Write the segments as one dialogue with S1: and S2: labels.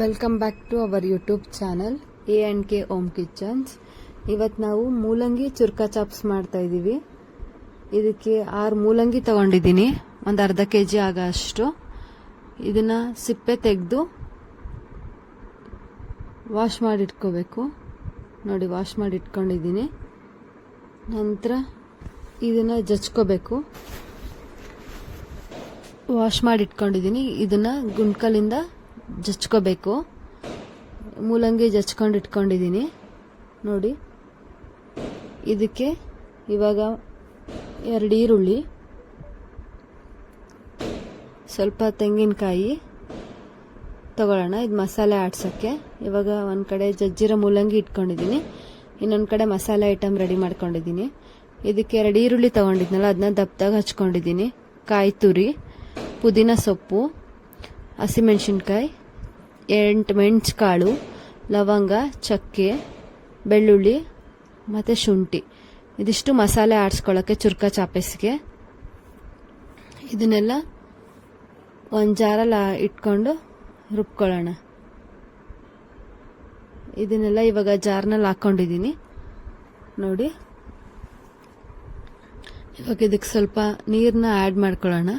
S1: Welcome back to our YouTube channel A and K home kitchens ಇವತ್ತು ನಾವು ಮೂಲಂಗಿ ಚುರ್ಕಾ chops ಮಾಡ್ತಾ ಇದ್ದೀವಿ ಇದಕ್ಕೆ ಆರು ಮೂಲಂಗಿ ತಗೊಂಡಿದ್ದೀನಿ. ಒಂದು ಅರ್ಧ ಕೆ ಜಿ ಆಗ ಅಷ್ಟು ಇದನ್ನು ಸಿಪ್ಪೆ ತೆಗೆದು ವಾಶ್ ಮಾಡಿ ಇಟ್ಕೋಬೇಕು ನೋಡಿ ವಾಶ್ ಮಾಡಿ ಇಟ್ಕೊಂಡಿದ್ದೀನಿ ನಂತರ ಇದನ್ನು ಜಚ್ಕೋಬೇಕು ವಾಶ್ ಮಾಡಿ ಇಟ್ಕೊಂಡಿದ್ದೀನಿ ಇದನ್ನು ಗುಂಡ್ಕಲಿಂದ ಜಚ್ಕೋಬೇಕು. ಮೂಲಂಗಿ ಜಚ್ಕೊಂಡು ಇಟ್ಕೊಂಡಿದ್ದೀನಿ. ನೋಡಿ. ಇದಕ್ಕೆ ಇವಾಗ ಎರಡು ಈರುಳ್ಳಿ. ಸ್ವಲ್ಪ ತೆಂಗಿನಕಾಯಿ ತಗೊಳ್ಳೋಣ. ಇದು ಮಸಾಲೆ ಆಡ್ಸೋಕ್ಕೆ. ಇವಾಗ ಒಂದು ಕಡೆ ಜಜ್ಜಿರೋ ಮೂಲಂಗಿ ಇಟ್ಕೊಂಡಿದ್ದೀನಿ. ಇನ್ನೊಂದು ಕಡೆ ಮಸಾಲೆ ಐಟಮ್ ರೆಡಿ ಮಾಡ್ಕೊಂಡಿದ್ದೀನಿ. ಇದಕ್ಕೆ ಎರಡು ಈರುಳ್ಳಿ ತೊಗೊಂಡಿದ್ನಲ್ಲ ಅದನ್ನ ದಪ್ಪದಾಗ ಹಚ್ಕೊಂಡಿದ್ದೀನಿ. ಕಾಯಿ ತುರಿ, ಪುದೀನ ಸೊಪ್ಪು, ಹಸಿಮೆಣಸಿನ್ಕಾಯಿ ಎಂಟು ಮೆಣಸುಕಾಳು ಲವಂಗ, ಚಕ್ಕೆ, ಬೆಳ್ಳುಳ್ಳಿ, ಮತ್ತು ಶುಂಠಿ. ಇದಿಷ್ಟು ಮಸಾಲೆ ಆಡಿಸ್ಕೊಳ್ಳೋಕ್ಕೆ ಚುರ್ಕ ಚಾಪೆಸ್ಗೆ. ಇದನ್ನೆಲ್ಲ ಒಂದು ಜಾರಲ್ಲಿ ಇಟ್ಕೊಂಡು ರುಬ್ಕೊಳ್ಳೋಣ. ಇದನ್ನೆಲ್ಲ ಇವಾಗ ಜಾರ್ನಲ್ಲಿ ಹಾಕ್ಕೊಂಡಿದ್ದೀನಿ. ನೋಡಿ. ಇವಾಗ ಇದಕ್ಕೆ ಸ್ವಲ್ಪ ನೀರನ್ನ ಆ್ಯಡ್ ಮಾಡ್ಕೊಳ್ಳೋಣ.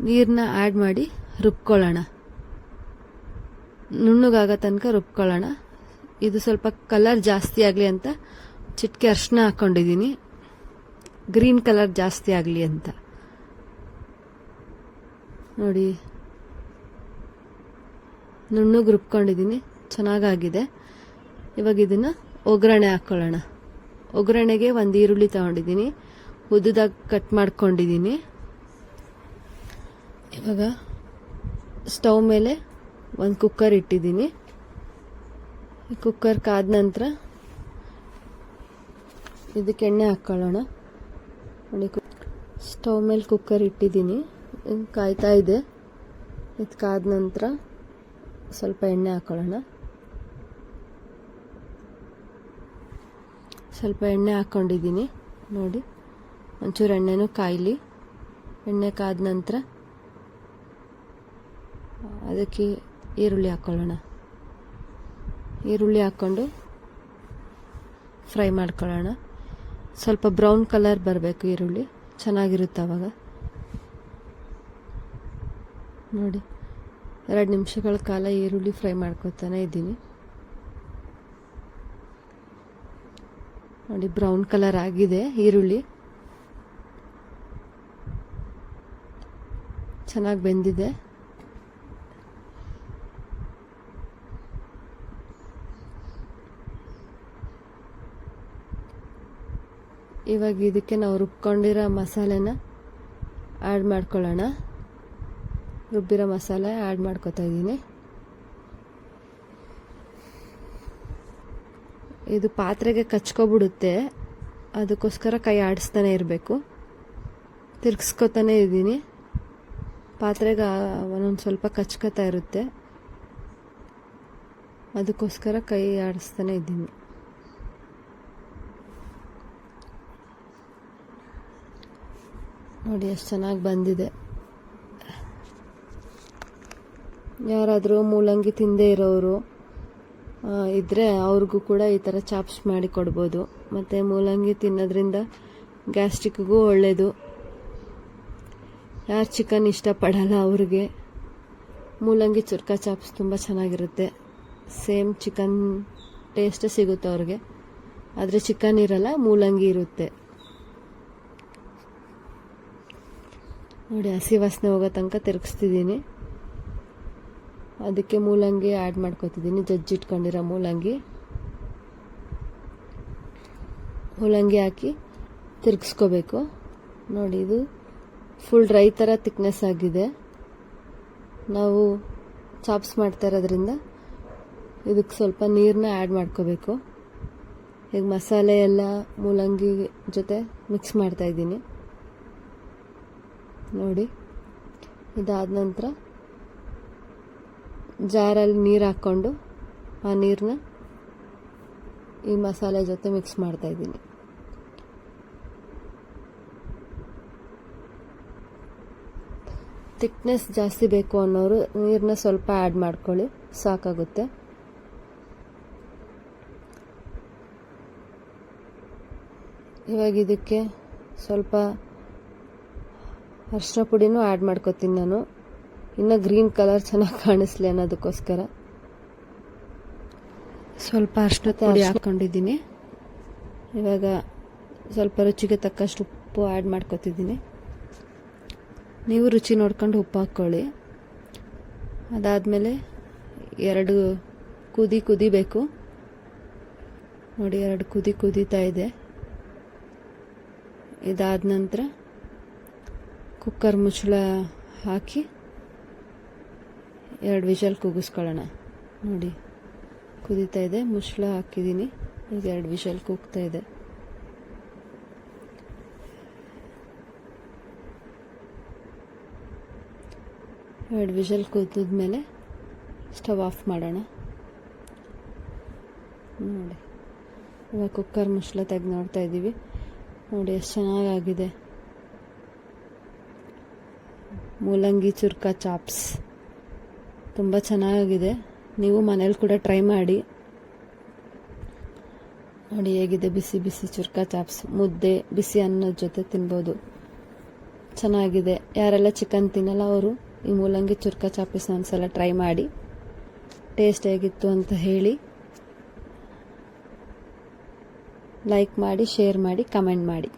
S1: ನೀರನ್ನ ಆ್ಯಡ್ ಮಾಡಿ ರುಬ್ಕೊಳ್ಳೋಣ. ನುಣ್ಣಗಾಗೋ ತನಕ ರುಬ್ಕೊಳ್ಳೋಣ. ಇದು ಸ್ವಲ್ಪ ಕಲರ್ ಜಾಸ್ತಿ ಆಗಲಿ ಅಂತ ಚಿಟ್ಕೆ ಅರ್ಶಿನ ಹಾಕ್ಕೊಂಡಿದ್ದೀನಿ ಗ್ರೀನ್ ಕಲರ್ ಜಾಸ್ತಿ ಆಗಲಿ ಅಂತ. ನೋಡಿ. ನುಣ್ಣಗೆ ರುಬ್ಕೊಂಡಿದ್ದೀನಿ. ಚೆನ್ನಾಗಾಗಿದೆ. ಇವಾಗ ಇದನ್ನು ಒಗ್ಗರಣೆ ಹಾಕ್ಕೊಳ್ಳೋಣ ಒಗ್ಗರಣೆಗೆ ಒಂದು ಈರುಳ್ಳಿ ತಗೊಂಡಿದ್ದೀನಿ. ಉದ್ದದಾಗ ಕಟ್ ಮಾಡ್ಕೊಂಡಿದ್ದೀನಿ. ಇವಾಗ ಸ್ಟವ್ ಮೇಲೆ ಒಂದು ಕುಕ್ಕರ್ ಇಟ್ಟಿದ್ದೀನಿ. ಈ ಕುಕ್ಕರ್ ಕಾದ ನಂತರ ಇದಕ್ಕೆ ಎಣ್ಣೆ ಹಾಕ್ಕೊಳ್ಳೋಣ ನೋಡಿ ಸ್ಟವ್ ಮೇಲೆ ಕುಕ್ಕರ್ ಇಟ್ಟಿದ್ದೀನಿ. ಕಾಯ್ತಾ ಇದೆ. ಇದು ಕಾದ ನಂತರ ಸ್ವಲ್ಪ ಎಣ್ಣೆ ಹಾಕ್ಕೊಳ್ಳೋಣ ಸ್ವಲ್ಪ ಎಣ್ಣೆ ಹಾಕ್ಕೊಂಡಿದ್ದೀನಿ ನೋಡಿ, ಒಂಚೂರು ಎಣ್ಣೆನೂ ಕಾಯಲಿ. ಎಣ್ಣೆ ಕಾದ ನಂತರ ಅದಕ್ಕೆ ಈರುಳ್ಳಿ ಹಾಕ್ಕೊಳ್ಳೋಣ ಈರುಳ್ಳಿ ಹಾಕ್ಕೊಂಡು ಫ್ರೈ ಮಾಡ್ಕೊಳ್ಳೋಣ. ಸ್ವಲ್ಪ ಬ್ರೌನ್ ಕಲರ್ ಬರಬೇಕು ಈರುಳ್ಳಿ. ಚೆನ್ನಾಗಿರುತ್ತೆ ಅವಾಗ. ನೋಡಿ, ಎರಡು ನಿಮಿಷಗಳ ಕಾಲ ಈರುಳ್ಳಿ ಫ್ರೈ ಮಾಡ್ಕೊತಾನೆ ಇದ್ದೀನಿ. ನೋಡಿ, ಬ್ರೌನ್ ಕಲರ್ ಆಗಿದೆ ಈರುಳ್ಳಿ. ಚೆನ್ನಾಗಿ ಬೆಂದಿದೆ. ಇವಾಗ ಇದಕ್ಕೆ ನಾವು ರುಬ್ಕೊಂಡಿರೋ ಮಸಾಲೆನ ಆ್ಯಡ್ ಮಾಡ್ಕೊಳ್ಳೋಣ. ರುಬ್ಬಿರೋ ಮಸಾಲೆ ಆ್ಯಡ್ ಮಾಡ್ಕೊತಾ ಇದ್ದೀನಿ. ಇದು ಪಾತ್ರೆಗೆ ಕಚ್ಕೊಬಿಡುತ್ತೆ. ಅದಕ್ಕೋಸ್ಕರ ಕೈ ಆಡಿಸ್ತಾನೆ ಇರಬೇಕು. ತಿರ್ಗಿಸ್ಕೊತಾನೆ ಇದ್ದೀನಿ. ಪಾತ್ರೆಗೆ ಒಂದೊಂದು ಸ್ವಲ್ಪ ಕಚ್ಕೋತಾ ಇರುತ್ತೆ. ಅದಕ್ಕೋಸ್ಕರ ಕೈ ಆಡಿಸ್ತಾನೆ ಇದ್ದೀನಿ. ನೋಡಿ ಎಷ್ಟು ಚೆನ್ನಾಗಿ ಬಂದಿದೆ. ಯಾರಾದರೂ ಮೂಲಂಗಿ ತಿಂದೇ ಇರೋರು ಇದ್ದರೆ ಅವ್ರಿಗೂ ಕೂಡ ಈ ಥರ ಚಾಪ್ಸ್ ಮಾಡಿ ಕೊಡ್ಬೋದು. ಮತ್ತು ಮೂಲಂಗಿ ತಿನ್ನೋದ್ರಿಂದ ಗ್ಯಾಸ್ಟ್ರಿಕ್ಗೂ ಒಳ್ಳೆಯದು ಯಾರು ಚಿಕನ್ ಇಷ್ಟಪಡಲ್ಲ ಅವ್ರಿಗೆ, ಮೂಲಂಗಿ ಚುರ್ಕ ಚಾಪ್ಸ್ ತುಂಬ ಚೆನ್ನಾಗಿರುತ್ತೆ. ಸೇಮ್ ಚಿಕನ್ ಟೇಸ್ಟೇ ಸಿಗುತ್ತೆ ಅವ್ರಿಗೆ. ಆದರೆ ಚಿಕನ್ ಇರಲ್ಲ, ಮೂಲಂಗಿ ಇರುತ್ತೆ. ನೋಡಿ, ಹಸಿ ವಾಸನೆ ಹೋಗೋ ತನಕ ತಿರುಗಿಸ್ತಿದ್ದೀನಿ. ಅದಕ್ಕೆ ಮೂಲಂಗಿ ಆ್ಯಡ್ ಮಾಡ್ಕೊತಿದ್ದೀನಿ. ಜಜ್ಜಿಟ್ಕೊಂಡಿರೋ ಮೂಲಂಗಿ. ಮೂಲಂಗಿ ಹಾಕಿ ತಿರುಗಿಸ್ಕೋಬೇಕು. ನೋಡಿ, ಇದು ಫುಲ್ ಡ್ರೈ ಥರ ತಿಕ್ನೆಸ್ ಆಗಿದೆ. ನಾವು ಚಾಪ್ಸ್ ಮಾಡ್ತಾ ಇರೋದ್ರಿಂದ ಇದಕ್ಕೆ ಸ್ವಲ್ಪ ನೀರನ್ನ ಆ್ಯಡ್ ಮಾಡ್ಕೋಬೇಕು. ಈಗ ಮಸಾಲೆ ಎಲ್ಲ ಮೂಲಂಗಿ ಜೊತೆ ಮಿಕ್ಸ್ ಮಾಡ್ತಾ ಇದ್ದೀನಿ. ನೋಡಿ. ಇದಾದ ನಂತರ ಜಾರಲ್ಲಿ ನೀರು ಹಾಕ್ಕೊಂಡು ಆ ನೀರನ್ನ ಈ ಮಸಾಲೆ ಜೊತೆ ಮಿಕ್ಸ್ ಮಾಡ್ತಾ ಇದ್ದೀನಿ. ಥಿಕ್ನೆಸ್ ಜಾಸ್ತಿ ಬೇಕು ಅನ್ನೋರು ನೀರನ್ನ ಸ್ವಲ್ಪ ಆ್ಯಡ್ ಮಾಡ್ಕೊಳ್ಳಿ, ಸಾಕಾಗುತ್ತೆ. ಇವಾಗ ಇದಕ್ಕೆ ಸ್ವಲ್ಪ ಅರಿಶಿನ ಪುಡಿನೂ ಆ್ಯಡ್ ಮಾಡ್ಕೊತೀನಿ ನಾನು. ಇನ್ನು ಗ್ರೀನ್ ಕಲರ್ ಚೆನ್ನಾಗಿ ಕಾಣಿಸ್ಲಿ ಅನ್ನೋದಕ್ಕೋಸ್ಕರ. ಸ್ವಲ್ಪ ಅರಿಶಿನ ಪುಡಿ ಹಾಕ್ಕೊಂಡಿದ್ದೀನಿ ಇವಾಗ ಸ್ವಲ್ಪ ರುಚಿಗೆ ತಕ್ಕಷ್ಟು ಉಪ್ಪು ಆ್ಯಡ್ ಮಾಡ್ಕೊತಿದ್ದೀನಿ. ನೀವು ರುಚಿ ನೋಡ್ಕೊಂಡು ಉಪ್ಪು ಹಾಕ್ಕೊಳ್ಳಿ ಅದಾದಮೇಲೆ ಎರಡು ಕುದಿ ಕುದಿಬೇಕು ನೋಡಿ ಎರಡು ಕುದಿ ಕುದೀತಾ ಇದೆ. ಇದಾದ ನಂತರ ಕುಕ್ಕರ್ ಮುಚ್ಚಳ ಹಾಕಿ ಎರಡು ವಿಷಲ್ ಕೂಗಿಸ್ಕೊಳ್ಳೋಣ ನೋಡಿ, ಕುದೀತಾ ಇದೆ, ಮುಚ್ಚಳ ಹಾಕಿದ್ದೀನಿ. ಈಗ ಎರಡು ವಿಷಲ್ ಕೂಗ್ತಾ ಇದೆ. ಎರಡು ವಿಷಲ್ ಕೂದಿದ್ಮೇಲೆ ಸ್ಟವ್ ಆಫ್ ಮಾಡೋಣ. ನೋಡಿ, ಇವಾಗ ಕುಕ್ಕರ್ ಮುಚ್ಚಳ ತೆಗೆದು ನೋಡ್ತಾ ಇದ್ದೀವಿ. ನೋಡಿ, ಎಷ್ಟು ಚೆನ್ನಾಗಾಗಿದೆ. ಮೂಲಂಗಿ ಚುರ್ಕ ಚಾಪ್ಸ್. ತುಂಬ ಚೆನ್ನಾಗಿದೆ ನೀವು ಮನೇಲಿ ಕೂಡ ಟ್ರೈ ಮಾಡಿ. ನೋಡಿ ಹೇಗಿದೆ ಬಿಸಿ ಬಿಸಿ ಚುರ್ಕ ಚಾಪ್ಸ್. ಮುದ್ದೆ, ಬಿಸಿ ಅನ್ನದ ಜೊತೆ ತಿನ್ಬೋದು. ಚೆನ್ನಾಗಿದೆ. ಯಾರೆಲ್ಲ ಚಿಕನ್ ತಿನ್ನಲ್ಲ ಅವರು, ಈ ಮೂಲಂಗಿ ಚುರ್ಕ ಚಾಪ್ಸ್ ಒಂದ್ಸಲ ಟ್ರೈ ಮಾಡಿ. ಟೇಸ್ಟ್ ಹೇಗಿತ್ತು ಅಂತ ಹೇಳಿ. ಲೈಕ್ ಮಾಡಿ, ಶೇರ್ ಮಾಡಿ, ಕಮೆಂಟ್ ಮಾಡಿ.